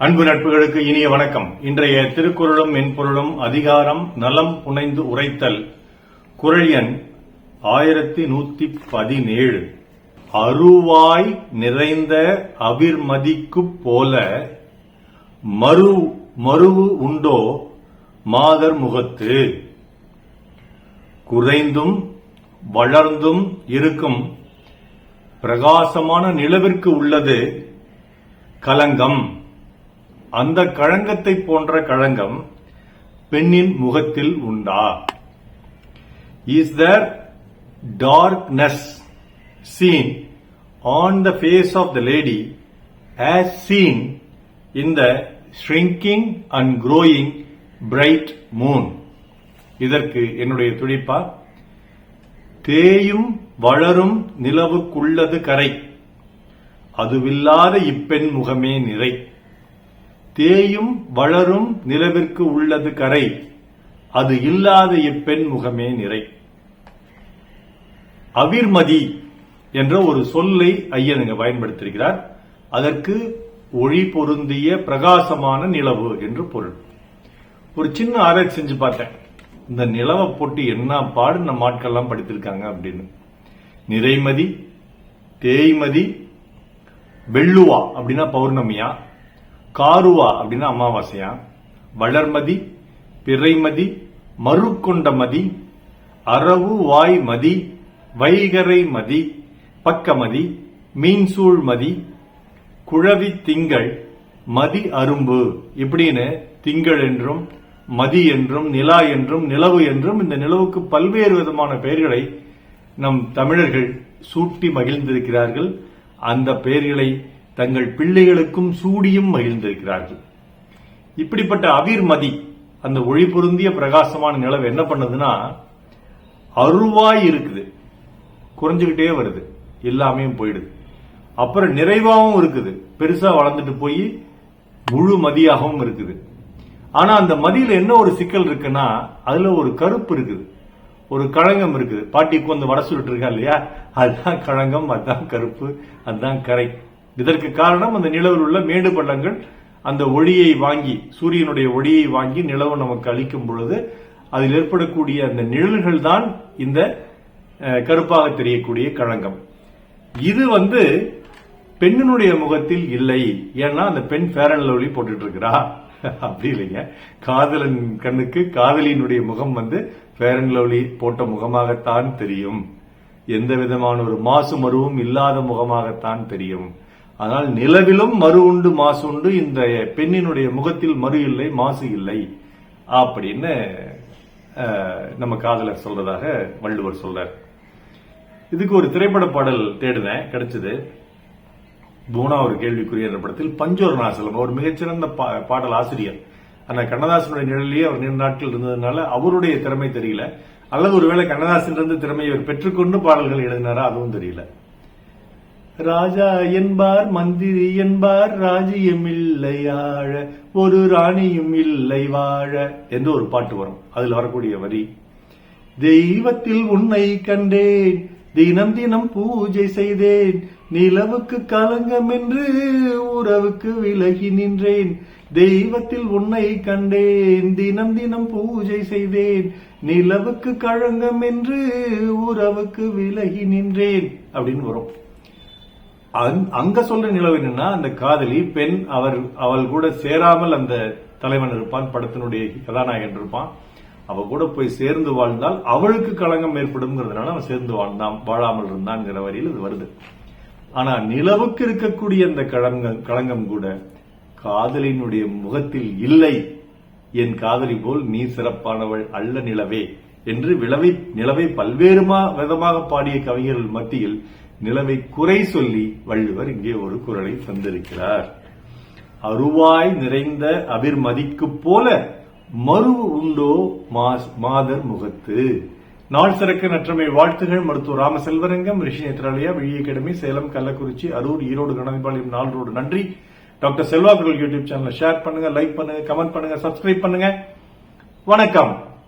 அன்பு நட்புகளுக்கு இனிய வணக்கம். இன்றைய திருக்குறளும் மென்பொருளும் அதிகாரம் நலம் புனைந்து உரைத்தல். குரல் எண் ஆயிரத்தி நூத்தி பதினேழு. அருவாய் நிறைந்த அபிர்மதிக்குப் போல மறு மருவு உண்டோ மாதர் முகத்து. குறைந்தும் வளர்ந்தும் இருக்கும் பிரகாசமான நிலவிற்கு உள்ளது கலங்கம். அந்த களங்கத்தை போன்ற களங்கம் பெண்ணின் முகத்தில் உண்டா? Is there darkness seen on the face of the lady as seen in the shrinking and growing bright moon இதற்கு என்னுடைய துடிப்பா தேயும் வளரும் நிலவுக்குள்ளது கரை அதுவில்லாத இப்பெண் முகமே நிறை. தேயும் வளரும் நிலவிற்கு உள்ளது கரை. அது இல்லாத இப்பெண் முகமே நிறை. அவிர்மதி என்ற ஒரு சொல்லை ஐயன் இங்கு பயன்படுத்தியிருக்கிறார் அதற்கு ஒளி பொருந்திய பிரகாசமான நிலவு என்று பொருள். ஒரு சின்ன ஆராய்ச்சி செஞ்சு பார்த்தேன். இந்த நிலவை போட்டு என்ன பாடு நம்ம ஆட்கள்லாம் படித்திருக்காங்க அப்படின்னு. நிறைமதி தேய்மதி வெள்ளுவா அப்படின்னா பௌர்ணமியா? காருவா அப்படின்னா அமாவாசையா? வளர்மதி பிறைமதி மறுக்கொண்ட மதி அரவு வாய் மதி வைகரை மதி பக்கமதி மீன்சூழ் மதி குழவி திங்கள் மதி அரும்பு. இப்படின்னு திங்கள் என்றும் மதி என்றும் நிலா என்றும் நிலவு என்றும் இந்த நிலவுக்கு பல்வேறு விதமான பெயர்களை நம் தமிழர்கள் சூட்டி மகிழ்ந்திருக்கிறார்கள். அந்த பெயர்களை தங்கள் பிள்ளைகளுக்கும் சூடியும் மகிழ்ந்திருக்கிறார்கள். இப்படிப்பட்ட அவிர்மதி அந்த ஒளி பொருந்திய பிரகாசமான நிலவு என்ன பண்ணுதுன்னா அருவாய் இருக்குது. குறைஞ்சுக்கிட்டே வருது. எல்லாமே போயிடுது. அப்புறம் நிறைவாகவும் இருக்குது. பெருசா வளர்ந்துட்டு போய் முழு மதியாகவும் இருக்குது. ஆனா அந்த மதியில என்ன ஒரு சிக்கல் இருக்குன்னா அதுல ஒரு கருப்பு இருக்குது. ஒரு கழகம் இருக்குது. பாட்டிக்கு வந்து வட சொல்லிட்டு இருக்கா இல்லையா? அதுதான் கழகம் அதுதான் கருப்பு அதுதான் கரை. இதற்கு காரணம் அந்த நிலவில் உள்ள மேடு பள்ளங்கள். அந்த ஒளியை வாங்கி சூரியனுடைய ஒளியை வாங்கி நிலவு நமக்கு அளிக்கும் பொழுது அதில் ஏற்படக்கூடிய அந்த நிழல்கள் தான் இந்த கருப்பாக தெரியக்கூடிய களங்கம். இது வந்து பெண்ணினுடைய முகத்தில் இல்லை. ஏன்னா அந்த பெண் ஃபேர் அண்ட் லவ்லி போட்டுட்டு இருக்கிறா அப்படி இல்லைங்க. காதலன் கண்ணுக்கு காதலியினுடைய முகம் வந்து ஃபேர் அண்ட் லவ்லி போட்ட முகமாகத்தான் தெரியும். எந்த விதமான ஒரு மாசு மருவும் இல்லாத முகமாகத்தான் தெரியும். ஆனால் நிலவிலும் மறு உண்டு மாசு உண்டு. இந்த பெண்ணினுடைய முகத்தில் மறு இல்லை மாசு இல்லை. அப்படின்னு நம்ம காதலர் சொல்றதாக வள்ளுவர் சொல்றார். இதுக்கு ஒரு திரைப்பட பாடல் தேடினேன் கிடைச்சது. பூனா ஒரு கேள்விக்குரிய என்ற படத்தில் பஞ்சோர் நாசலம் ஒரு மிகச்சிறந்த பா- பாடல் ஆசிரியர். ஆனா கண்ணதாசனுடைய நிழலிலேயே அவர் நீண்ட நாட்கள் இருந்ததுனால அவருடைய திறமை தெரியல. அல்லது ஒருவேளை கண்ணதாசன் இருந்து திறமையை அவர் பெற்றுக்கொண்டு பாடல்கள் எழுதினாரா அதுவும் தெரியல. ராஜா என்பார் மந்திரி என்பார் ராஜ்யம் இல்லை ஆழ. ஒரு ராணியும் இல்லை வாழ. என்று ஒரு பாட்டு வரும். அதில் வரக்கூடிய வரி. தெய்வத்தில் உன்னை கண்டேன் தினம் தினம் பூஜை செய்தேன். நிலவுக்கு கலங்கம் என்று உறவுக்கு விலகி நின்றேன். தெய்வத்தில் உன்னை கண்டேன் தினம் தினம் பூஜை செய்தேன். நிலவுக்கு கழங்கம் என்று உறவுக்கு விலகி நின்றேன். அப்படின்னு வரும். அங்க- சொல்ற நிலவு என்னன்னா அந்த காதலி பெண் அவர் அவள் கூட சேராமல் அந்த தலைவன் இருப்பான் படத்தினுடைய கதாநாயகன் இருப்பான். அவ கூட போய் சேர்ந்து வாழ்ந்தால் அவளுக்கு களங்கம் ஏற்படும்ங்கிறதுனால அவன் சேர்ந்து வாழ்ந்தான் வாழாமல் இருந்தான்ங்கிற வரையில் இது வருது. ஆனா நிலவுக்கு இருக்கக்கூடிய அந்த களங்கம் களங்கம் கூட காதலினுடைய முகத்தில் இல்லை. என் காதலி போல் நீ சிறப்பானவள் அல்ல நிலவே என்று விளவை நிலவை பல்வேறு விதமாக பாடிய கவிஞர்கள் மத்தியில் நிலவை குறை சொல்லி வள்ளுவர் இங்கே ஒரு குரலை தந்திருக்கிறார். அருவாய் நிறைந்த அபிர்மதிக்குப் போல மறு உண்டோ மாஸ்- மாதர் முகத்து. நாள் சிறக்க நற்றமை வாழ்த்துகள் மருத்துவர் ராமசெல்வரங்கம் ரிஷி நேத்ராலயா விழி அகாடமி சேலம் கள்ளக்குறிச்சி அரூர் ஈரோடு கணதிபாளையம் நாள் ரோடு. நன்றி. டாக்டர் செல்வா குரல் யூடியூப் சேனலை ஷேர் பண்ணுங்க லைக் பண்ணுங்க கமெண்ட் பண்ணுங்க சப்ஸ்கிரைப் பண்ணுங்க. வணக்கம்.